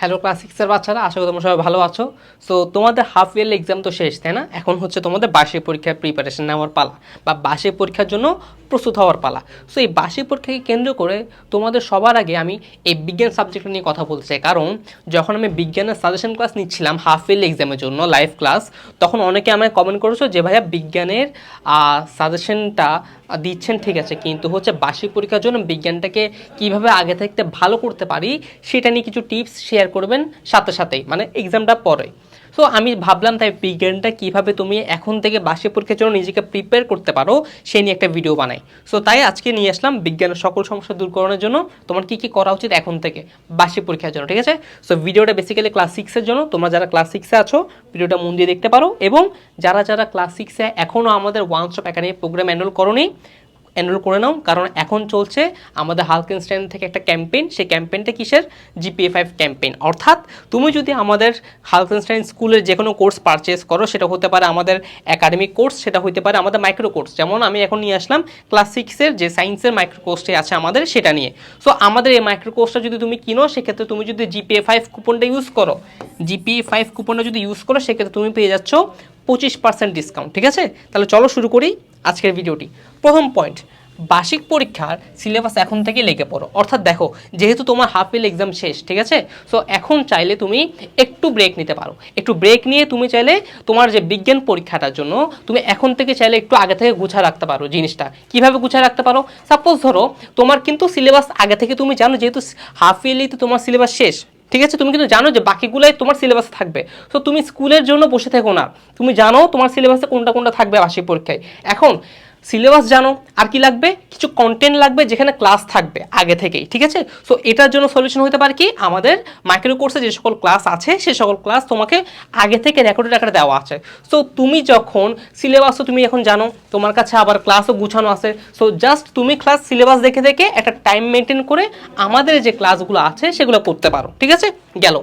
Hello class সিক্সের বাচ্চারা, আশা করি তোমরা সবাই ভালো আছো। সো তোমাদের হাফ ইয়ারলি এক্সাম তো শেষ, তাই না? এখন হচ্ছে তোমাদের বার্ষিক পরীক্ষার প্রিপারেশন নেওয়ার পালা, বা বার্ষিক পরীক্ষার জন্য প্রস্তুত হওয়ার পালা। সো এই বার্ষিক পরীক্ষাকে কেন্দ্র করে তোমাদের সবার আগে আমি এই বিজ্ঞান সাবজেক্ট নিয়ে কথা বলতে চাই। কারণ, যখন আমি বিজ্ঞানের সাজেশন ক্লাস নিচ্ছিলাম হাফ ইয়ারলি এক্সামের জন্য লাইভ ক্লাস তখন অনেকে আমায় কমেন্ট করেছ যে, ভাইয়া, বিজ্ঞানের সাজেশনটা দিচ্ছেন, ঠিক আছে, কিন্তু হচ্ছে বার্ষিক পরীক্ষার জন্য বিজ্ঞানটাকে কীভাবে আগে থাকতে ভালো করতে পারি, সেটা নিয়ে কিছু টিপস শেয়ার করবেন সাথে সাথেই মানে এক্সামটা পরে। সো আমি ভাবলাম তাই বিজ্ঞানটা কীভাবে তুমি এখন থেকে বার্ষিক পরীক্ষার জন্য নিজেকে প্রিপেয়ার করতে পারো সেই নিয়ে একটা ভিডিও বানাই। সো তাই আজকে নিয়ে আসলাম বিজ্ঞানের সকল সমস্যা দূর করানোর জন্য তোমার কি কি করা উচিত এখন থেকে বার্ষিক পরীক্ষার জন্য, ঠিক আছে? সো ভিডিওটা বেসিক্যালি ক্লাস সিক্সের জন্য, তোমরা যারা ক্লাস সিক্সে আছো ভিডিওটা মন দিয়ে দেখতে পারো। এবং যারা যারা ক্লাস সিক্সে এখনও আমাদের one stop academy programme enrol করোনি এনরোল করে নাও, কারণ এখন চলছে আমাদের হালকেনস্টাইন থেকে একটা ক্যাম্পেইন সেই ক্যাম্পেইনটা কিসের? জিপিএ ফাইভ ক্যাম্পেইন অর্থাৎ তুমি যদি আমাদের হালকেনস্টাইন স্কুলের যে কোনো কোর্স পারচেস করো, সেটা হতে পারে আমাদের একাডেমিক কোর্স সেটা হতে পারে আমাদের মাইক্রো কোর্স যেমন আমি এখন নিয়ে আসলাম ক্লাস সিক্সের যে সায়েন্সের মাইক্রো কোর্সটি আছে আমাদের, সেটা নিয়ে। সো আমাদের এই মাইক্রো কোর্সটা যদি তুমি কিনো, সেক্ষেত্রে তুমি যদি জিপিএ ফাইভ কুপনটা ইউজ করো জিপিএ ফাইভ কুপনটা যদি ইউজ করো, সেক্ষেত্রে তুমি পেয়ে যাচ্ছ পঁচিশ পার্সেন্ট ডিসকাউন্ট ঠিক আছে? তাহলে চলো শুরু করি। আজকের ভিডিওটি। প্রথম পয়েন্ট বার্ষিক পরীক্ষার সিলেবাস এখন থেকে লেগে পড়ো। অর্থাৎ দেখো, যেহেতু তোমার হাফ ইয়ার এক্সাম শেষ, ঠিক আছে? সো এখন চাইলে তুমি একটু ব্রেক নিতে পারো। একটু ব্রেক নিয়ে তুমি চাইলে তোমার যে বিজ্ঞান পরীক্ষাটার জন্য, তুমি এখন থেকে চাইলে একটু আগে থেকে গুছা রাখতে পারো জিনিসটা। কীভাবে গুছা রাখতে পারো? সাপোজ ধরো, তোমার কিন্তু সিলেবাস আগে থেকে তুমি জানো, যেহেতু হাফ ইয়ারলিতে তোমার সিলেবাস শেষ ঠিক আছে? তুমি কিন্তু জানো যে বাকিগুলোই তোমার সিলেবাসে থাকবে। তো তুমি স্কুলের জন্য বসে থেকো না। তুমি জানো তোমার সিলেবাসে কোনটা কোনটা থাকবে বার্ষিক পরীক্ষায়। এখন সিলেবাস জানো, আর কি লাগবে? কিছু কন্টেন্ট লাগবে যেখানে ক্লাস থাকবে আগে থেকেই, ঠিক আছে? সো এটার জন্য সলিউশন হতে পারে কি? আমাদের মাইক্রো কোর্সে যে সকল ক্লাস আছে, সে সকল ক্লাস তোমাকে আগে থেকে রেকর্ডেড আকারে দেওয়া আছে। সো তুমি যখন সিলেবাসও তুমি এখন জানো, তোমার কাছে আবার ক্লাসও গুছানো আছে। সো জাস্ট তুমি ক্লাস সিলেবাস দেখে দেখে একটা টাইম মেনটেন করে আমাদের যে ক্লাসগুলো আছে, সেগুলো করতে পারো, ঠিক আছে? গেল।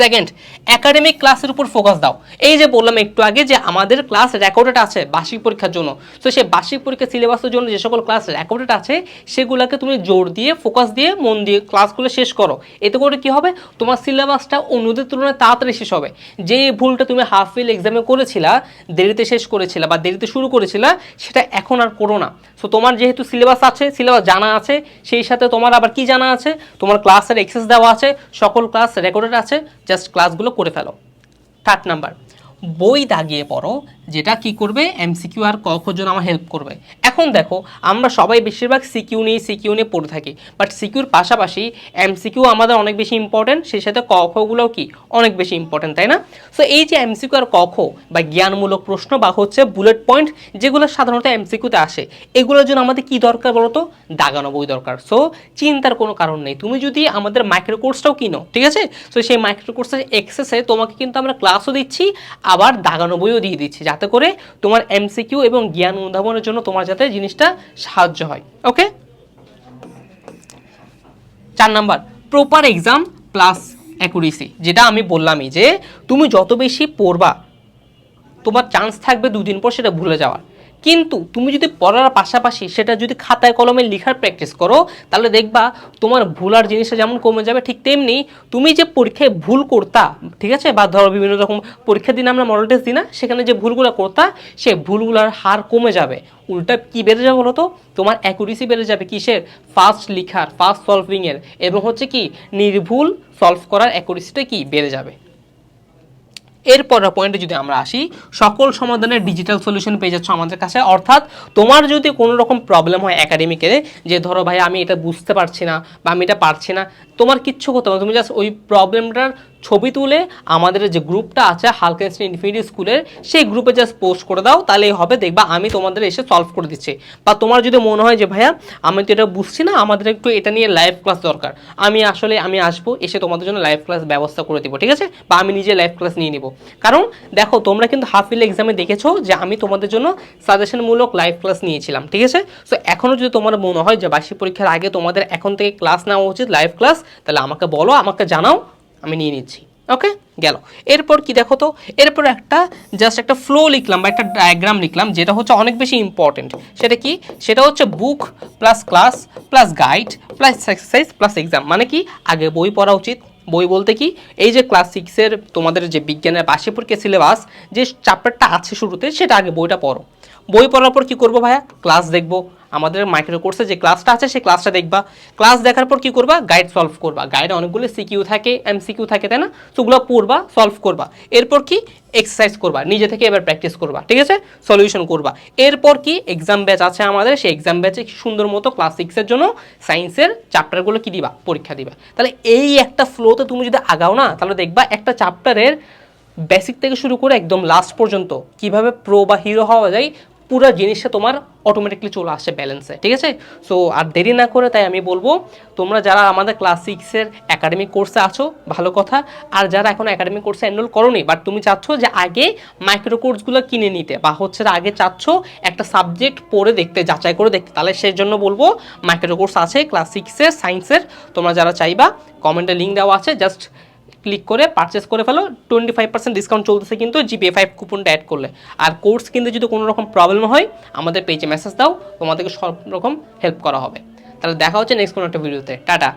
সেকেন্ড একাডেমিক ক্লাসের উপর ফোকাস দাও। এই যে বললাম একটু আগে যে আমাদের ক্লাস রেকর্ডেড আছে বার্ষিক পরীক্ষার জন্য। তো সেই বার্ষিক পরীক্ষা সিলেবাসের জন্য যে সকল ক্লাস রেকর্ডেড আছে, সেগুলোকে তুমি জোর দিয়ে ফোকাস দিয়ে, মন দিয়ে ক্লাসগুলো শেষ করো। এতে করে কি হবে? তোমার সিলেবাসটা অন্যদের তুলনায় তাড়াতাড়ি শেষ হবে। যে ভুলটা তুমি হাফ ফিল এক্সামে করেছিলা, দেরিতে শেষ করেছিলা বা দেরিতে শুরু করেছিলা, সেটা এখন আর করো না। সো তোমার যেহেতু সিলেবাস আছে সিলেবাস জানা আছে, সেই সাথে তোমার আবার কি জানা আছে? তোমার ক্লাসের এক্সেস দেওয়া আছে, সকল ক্লাস রেকর্ডেড আছে জাস্ট ক্লাসগুলো করে ফেলো। থার্ড নাম্বার বই দাগিয়ে পড়ো, যেটা কি করবে? এমসিকিউ আর কখর জন্য আমার হেল্প করবে। এখন দেখো, আমরা সবাই বেশিরভাগ সিকিউ নিয়ে সিকিউ নিয়ে পড়ে থাকি। বাট সিকিউর পাশাপাশি এমসিকিউ আমাদের অনেক বেশি ইম্পর্টেন্ট সেই সাথে কখগুলোও কি? অনেক বেশি ইম্পর্টেন্ট তাই না? সো এই যে এমসিকিউ আর কখ বা জ্ঞানমূলক প্রশ্ন বা হচ্ছে বুলেট পয়েন্ট যেগুলো সাধারণত এমসিকিউতে আসে, এগুলোর জন্য আমাদের কি দরকার বলো তো দাগানো বই দরকার। সো চিন্তার কোনো কারণ নেই। তুমি যদি আমাদের মাইক্রো কোর্সটাও কিনো, ঠিক আছে? সো সেই মাইক্রো কোর্সের এক্সেসে তোমাকে কিন্তু আমরা ক্লাসও দিচ্ছি আবার দাগানো বইও দিয়ে দিচ্ছি, যাতে করে তোমার এমসিকিউ এবং জ্ঞান অনুধাবনের জন্য তোমার যাতে জিনিসটা সাহায্য হয় ওকে চার number proper exam plus accuracy যেটা আমি বললামই যে তুমি যত বেশি পড়বা, তোমার চান্স থাকবে দুদিন পর সেটা ভুলে যাওয়ার। কিন্তু তুমি যদি পড়ার পাশাপাশি সেটা যদি খাতায় কলমে লেখার প্র্যাকটিস করো, তাহলে দেখবা তোমার ভুলার জিনিসটা যেমন কমে যাবে, ঠিক তেমনি তুমি যে পরীক্ষায় ভুল করতা, ঠিক আছে? বা ধরো বিভিন্ন রকম পরীক্ষার দিন আমরা মডেল টেস্ট দিই না, সেখানে যে ভুলগুলো করতা সেই ভুলগুলোর হার কমে যাবে। উল্টা কি বেড়ে যাবে বলো তো তোমার অ্যাকুরেসি বেড়ে যাবে কিসের? ফাস্ট লিখার ফাস্ট সলভিংয়ের এবং হচ্ছে কি, নির্ভুল সলভ করার অ্যাকুরেসিটা কি? বেড়ে যাবে। এরপর পয়েন্টে যদি আমরা আসি, সকল সমাধানের ডিজিটাল সলিউশন পেয়ে যাচ্ছ আমাদের কাছে অর্থাৎ তোমার যদি কোনো রকম প্রবলেম হয় একাডেমিকে যে ধরো ভাই আমি এটা বুঝতে পারছি না বা আমি এটা পারছি না, তোমার কিচ্ছু করতে হবে না। তুমি জাস্ট ওই প্রবলেমটার ছবি তুলে আমাদের যে গ্রুপটা আছে হালকেনস্টাইন ইনফিনিটি স্কুলের সেই গ্রুপে জাস্ট পোস্ট করে দাও, তাহলেই হবে। দেখবা আমি তোমাদের এসে সলভ করে দিচ্ছি। বা তোমার যদি মনে হয় যে, ভাইয়া, আমি তো এটা বুঝছি না, আমাদের একটু এটা নিয়ে লাইভ ক্লাস দরকার। আমি আসলে আমি আসব, এসে তোমাদের জন্য লাইভ ক্লাস ব্যবস্থা করে দিব, ঠিক আছে? বা আমি নিজে লাইভ ক্লাস নিয়ে নিব। কারণ দেখো, তোমরা কিন্তু হাফ ইয়ার এক্সামে দেখেছ যে, আমি তোমাদের জন্য সাজেশনমূলক লাইভ ক্লাস নিয়েছিলাম, ঠিক আছে? সো এখনও যদি তোমার মনে হয় যে, বার্ষিক পরীক্ষার আগে তোমাদের এখন থেকে ক্লাস নেওয়া উচিত লাইভ ক্লাস তাহলে আমাকে বলো, আমাকে জানাও। আমি নিয়ে নিচ্ছি ওকে গেল। এরপর কি দেখো তো? এরপর একটা জাস্ট একটা ফ্লো লিখলাম বা একটা ডায়াগ্রাম লিখলাম, যেটা হচ্ছে অনেক বেশি ইম্পর্টেন্ট সেটা কি? সেটা হচ্ছে book plus class plus guide plus exercise plus exam মানে কি? আগে বই পড়া উচিত। বই বলতে কি? এই যে ক্লাস সিক্সের তোমাদের যে বিজ্ঞানের বার্ষিক পরীক্ষা সিলেবাস যে চ্যাপ্টারটা আছে শুরুতে, সেটা আগে বইটা পড়ো। বই পড়ার পর কি করব ভাইয়া? ক্লাস দেখব। আমাদের মাইক্রো কোর্সে যে ক্লাসটা আছে, সেই ক্লাসটা দেখবা। ক্লাস দেখার পর কি করবা? গাইড সলভ করবা। গাইডে অনেকগুলো সিকিউ থাকে এমসিকিউ থাকে, তাই না? সেগুলো পড়বা সলভ করবা। এরপর কি? এক্সারসাইজ করবা। নিজে থেকে এবার প্র্যাকটিস করবা, ঠিক আছে? সলিউশন করবা। এরপর কি? এক্সাম ব্যাচ আছে আমাদের, সেই এক্সাম ব্যাচে সুন্দর মতো ক্লাস সিক্সের জন্য সায়েন্সের চ্যাপ্টারগুলো কি দিবা? পরীক্ষা দিবা। তাহলে এই একটা ফ্লোতে তুমি যদি আগাও না, তাহলে দেখবা একটা চ্যাপ্টারের বেসিক থেকে শুরু করে একদম লাস্ট পর্যন্ত কীভাবে প্রো বা হিরো হওয়া যায় পুরো জিনিসটা তোমার অটোমেটিকলি চলে আসছে ব্যালেন্সে ঠিক আছে? সো আর দেরি না করে তাই আমি বলব, তোমরা যারা আমাদের ক্লাস সিক্সের একাডেমিক কোর্সে আছো, ভালো কথা, আর যারা এখন একাডেমিক কোর্সে এনরোল করোনি বাট তুমি চাচ্ছ যে আগে মাইক্রো কোর্সগুলো কিনে নিতে, বা হচ্ছে আগে চাচ্ছ একটা সাবজেক্ট পড়ে দেখতে, যাচাই করে দেখতে, তাহলে সেই জন্য বলব মাইক্রো কোর্স আছে ক্লাস সিক্সের সায়েন্সের তোমরা যারা চাইবা কমেন্টে লিঙ্ক দেওয়া আছে জাস্ট ক্লিক করে পারচেস করে ফেলো টোয়েন্টি ফাইভ পার্সেন্ট ডিসকাউন্ট চলতেছে কিন্তু জিপি ফাইভ কুপনটা অ্যাড করলে। আর কোর্স কিনতে যদি কোনো রকম প্রবলেম হয়, আমাদের পেজে মেসেজ দাও, তোমাদেরকে সব রকম হেল্প করা হবে। তাহলে দেখা হচ্ছে নেক্সট কোনো একটা ভিডিওতে টাটা।